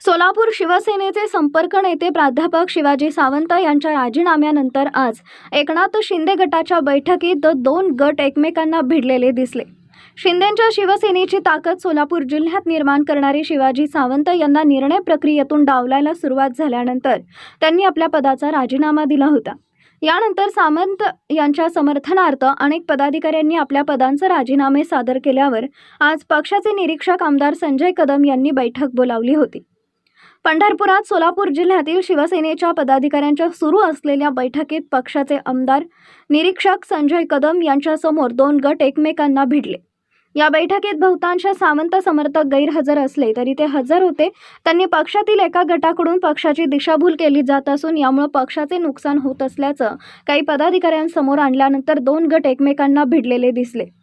सोलापूर शिवसेनेचे संपर्क नेते प्राध्यापक शिवाजी सावंत यांच्या राजीनाम्यानंतर आज एकनाथ शिंदे गटाच्या बैठकीत दोन गट एकमेकांना भिडलेले दिसले. शिंदेंच्या शिवसेनेची ताकद सोलापूर जिल्ह्यात निर्माण करणारे शिवाजी सावंत यांना निर्णय प्रक्रियेतून डावलायला सुरुवात झाल्यानंतर त्यांनी आपल्या पदाचा राजीनामा दिला होता. यानंतर सामंत यांच्या समर्थनार्थ अनेक पदाधिकाऱ्यांनी आपल्या पदांचे राजीनामे सादर केल्यावर आज पक्षाचे निरीक्षक आमदार संजय कदम यांनी बैठक बोलावली होती. पंढरपुरात सोलापूर जिल्ह्यातील शिवसेनेच्या पदाधिकाऱ्यांच्या सुरू असलेल्या बैठकीत पक्षाचे आमदार निरीक्षक संजय कदम यांच्यासमोर दोन गट एकमेकांना भिडले. या बैठकीत बहुतांश सावंत समर्थक गैरहजर असले तरी ते हजर होते. त्यांनी पक्षातील एका गटाकडून पक्षाची दिशाभूल केली जात असून यामुळे पक्षाचे नुकसान होत असल्याचं काही पदाधिकाऱ्यांसमोर आणल्यानंतर दोन गट एकमेकांना भिडलेले दिसले.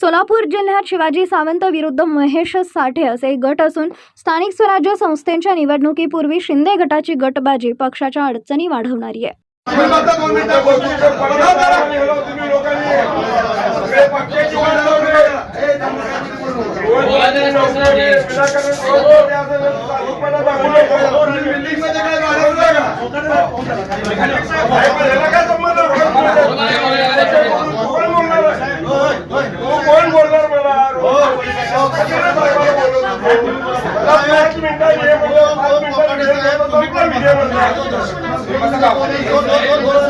सोलापूर जिल्ह्यात शिवाजी सावंत विरुद्ध महेश साठे असे गट असून स्थानिक स्वराज्य संस्थेच्या निवडणुकीपूर्वी शिंदे गटाची गटबाजी पक्षाच्या अडचणी वाढवणारी आहे. पाच मिनिटं हे बोलतो,